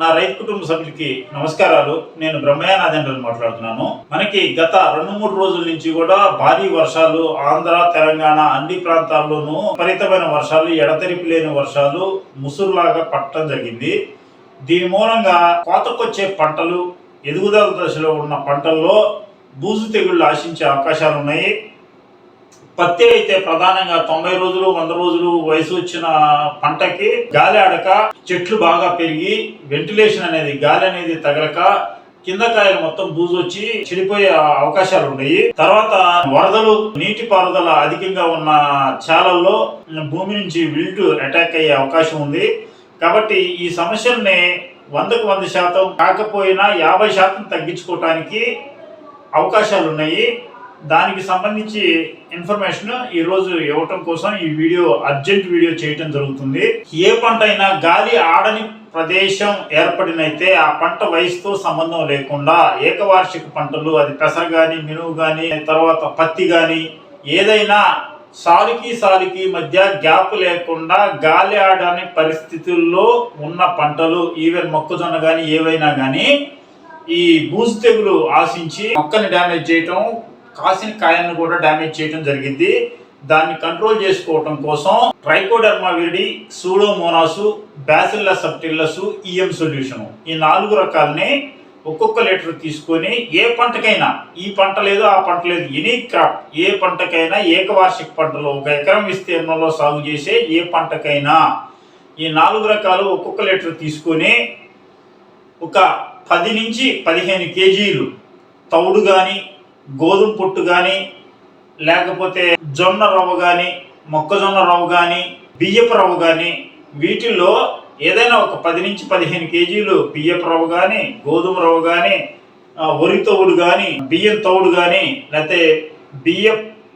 నా రైతు కుటుంబ సభ్యులకి నమస్కారాలు. నేను బ్రహ్మయ్య నాదేంద్రని మాట్లాడుతున్నాను. మనకి గత రెండు మూడు రోజుల నుంచి కూడా భారీ వర్షాలు ఆంధ్ర తెలంగాణ అన్ని ప్రాంతాల్లోనూ విపరీతమైన వర్షాలు ఎడతెరిపి లేని వర్షాలు ముసురులాగా పట్టడం జరిగింది. దీని మూలంగా కోతకొచ్చే పంటలు ఎదుగుదల దశలో ఉన్న పంటల్లో బూజు తెగుళ్ళు ఆశించే అవకాశాలు ఉన్నాయి పత్తి అయితే ప్రధానంగా తొంభై రోజులు వంద రోజులు వయసు వచ్చిన పంటకి గాలి ఆడక చెట్లు బాగా పెరిగి వెంటిలేషన్ అనేది గాలి అనేది తగలక కింద కాయలు మొత్తం బూజు వచ్చి చెడిపోయే అవకాశాలు ఉన్నాయి తర్వాత వరదలు నీటి పారుదల అధికంగా ఉన్న చాలల్లో భూమి నుంచి విల్టు అటాక్ అయ్యే అవకాశం ఉంది. కాబట్టి ఈ సమస్యల్ని వందకు వంద శాతం కాకపోయినా యాభై శాతం తగ్గించుకోవటానికి అవకాశాలు ఉన్నాయి దానికి సంబంధించి ఇన్ఫర్మేషన్ ఈ రోజు ఇవ్వటం కోసం ఈ వీడియో అర్జెంట్ వీడియో చేయటం జరుగుతుంది. ఏ పంట అయినా గాలి ఆడని ప్రదేశం ఏర్పడినైతే ఆ పంట వయసుతో సంబంధం లేకుండా ఏకవార్షిక పంటలు అది పెసర గాని మినువు గాని తర్వాత పత్తి గాని ఏదైనా సాలుకి సాలుకి మధ్య గ్యాప్ లేకుండా గాలి ఆడని పరిస్థితుల్లో ఉన్న పంటలు ఈవెన్ మొక్కజొన్న గాని ఏవైనా గాని ఈ బూజు తెగులు ఆశించి మొక్కని డ్యామేజ్ చేయటం కాసిన కాయలను కూడా డ్యామేజ్ చేయడం జరిగింది. దాన్ని కంట్రోల్ చేసుకోవటం కోసం Trichoderma viride Pseudomonas Bacillus subtilis EM solution ఈ నాలుగు రకాలని ఒక్కొక్క లీటర్ తీసుకొని ఏ పంటకైనా ఈ పంట లేదు ఆ పంట లేదు ఎనీ క్రాప్ ఏ పంటకైనా ఏకవార్షిక పంటలో ఒక ఎకరం విస్తీర్ణంలో సాగు చేసే ఏ పంటకైనా ఈ నాలుగు రకాలు ఒక్కొక్క లీటర్ తీసుకొని ఒక పది నుంచి పదిహేను కేజీలు తౌడు కానీ గోధుమ పొట్టు కానీ లేకపోతే జొన్న రవ్వ కానీ మొక్కజొన్న రవ్వ కానీ బియ్యపు రవ్వ కానీ వీటిల్లో ఏదైనా ఒక పది నుంచి పదిహేను కేజీలు బియ్యపు రవ్వ కానీ గోధుమ రవ్వ కానీ వరి తవుడు కానీ బియ్యం తవుడు కానీ లేకపోతే బియ్య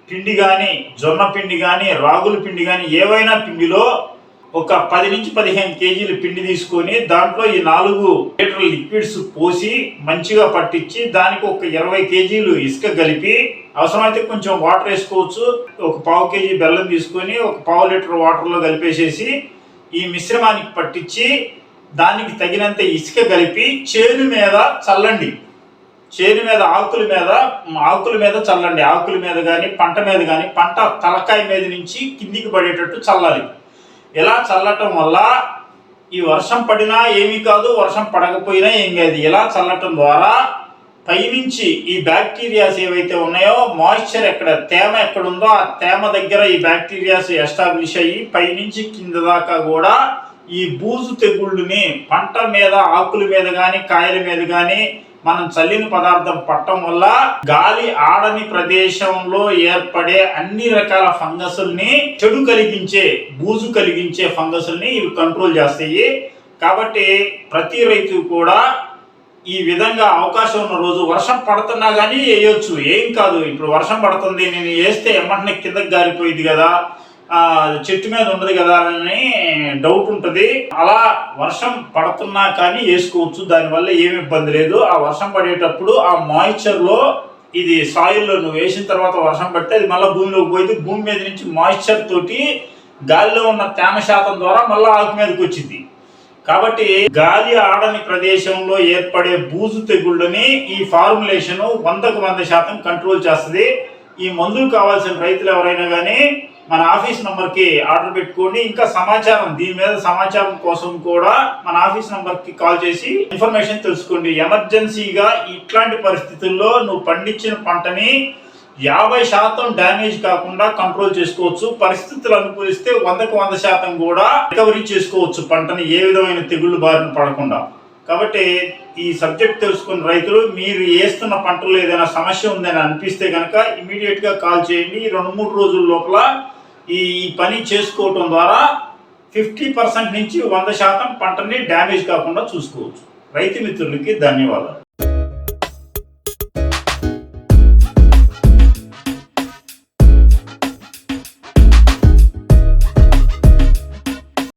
పిండి కానీ జొన్న పిండి కానీ రాగుల పిండి కానీ ఏవైనా పిండిలో ఒక పది నుంచి పదిహేను కేజీలు పిండి తీసుకొని దాంట్లో ఈ నాలుగు లీటర్ల లిక్విడ్స్ పోసి మంచిగా పట్టించి దానికి ఒక ఇరవై కేజీలు ఇసుక కలిపి అవసరమైతే కొంచెం వాటర్ వేసుకోవచ్చు. ఒక పావు కేజీ బెల్లం తీసుకొని ఒక పావు లీటర్ వాటర్లో కలిపేసేసి ఈ మిశ్రమానికి పట్టించి దానికి తగినంత ఇసుక కలిపి చేను మీద చల్లండి. చేను మీద ఆకుల మీద ఆకుల మీద చల్లండి. ఆకుల మీద కానీ పంట మీద కానీ పంట తలకాయ మీద నుంచి కిందికి పడేటట్టు చల్లాలి. ఇలా చల్లటం వల్ల ఈ వర్షం పడినా ఏమీ కాదు వర్షం పడకపోయినా ఏం కాదు. ఇలా చల్లటం ద్వారా పైనుంచి ఈ బ్యాక్టీరియాస్ ఏవైతే ఉన్నాయో మాయిశ్చర్ ఎక్కడ తేమ ఎక్కడుందో ఆ తేమ దగ్గర ఈ బ్యాక్టీరియాస్ ఎస్టాబ్లిష్ అయ్యి పైనుంచి కింద దాకా కూడా ఈ బూజు తెగుళ్ళుని పంట మీద ఆకుల మీద కానీ కాయల మీద కానీ మనం చల్లిన పదార్థం పట్టడం వల్ల గాలి ఆడని ప్రదేశంలో ఏర్పడే అన్ని రకాల ఫంగసుల్ని చెడు కలిగించే బూజు కలిగించే ఫంగసుల్ని ఇవి కంట్రోల్ చేస్తాయి. కాబట్టి ప్రతి రైతు కూడా ఈ విధంగా అవకాశం ఉన్న రోజు వర్షం పడుతున్నా కానీ వేయొచ్చు. ఏం కాదు. ఇప్పుడు వర్షం పడుతుంది నేను వేస్తే ఎమ్మటనే కిందకి గారిపోయింది కదా. చెట్టు మీద ఉండదు కదా అని డౌట్ ఉంటుంది. అలా వర్షం పడుతున్నా కానీ వేసుకోవచ్చు. దానివల్ల ఏమి ఇబ్బంది లేదు. ఆ వర్షం పడేటప్పుడు ఆ మాయిశ్చర్లో ఇది సాయిల్లో నువ్వు వేసిన తర్వాత వర్షం పడితే అది మళ్ళీ భూమిలోకి పోయింది. భూమి మీద నుంచి మాయిశ్చర్ తోటి గాలిలో ఉన్న తేమ శాతం ద్వారా మళ్ళీ ఆకు మీదకి వచ్చింది. కాబట్టి గాలి ఆడని ప్రదేశంలో ఏర్పడే బూజు తెగుళ్ళని ఈ ఫార్ములేషన్ వందకు వంద శాతం కంట్రోల్ చేస్తుంది. ఈ మందులు కావాల్సిన రైతులు ఎవరైనా కానీ మన ఆఫీస్ నంబర్కి ఆర్డర్ పెట్టుకోండి ఇంకా సమాచారం దీని మీద సమాచారం కోసం కూడా మన ఆఫీస్ నంబర్కి కాల్ చేసి ఇన్ఫర్మేషన్ తెలుసుకోండి. ఎమర్జెన్సీగా ఇట్లాంటి పరిస్థితుల్లో నువ్వు పండించిన పంటని యాభై శాతం డ్యామేజ్ కాకుండా కంట్రోల్ చేసుకోవచ్చు. పరిస్థితులు అనుకూలిస్తే వందకు వంద శాతం కూడా రికవరీ చేసుకోవచ్చు పంటని ఏ విధమైన తెగుళ్ళు బారిన పడకుండా. కాబట్టి ఈ సబ్జెక్ట్ తెలుసుకున్న రైతులు మీరు వేస్తున్న పంటలో ఏదైనా సమస్య ఉందని అనిపిస్తే కనుక ఇమీడియట్గా కాల్ చేయండి. రెండు మూడు రోజుల లోపల ఈ పని చేసుకోవటం ద్వారా ఫిఫ్టీ పర్సెంట్ నుంచి వంద శాతం పంటని డ్యామేజ్ కాకుండా చూసుకోవచ్చు. రైతు మిత్రులకి ధన్యవాదాలు.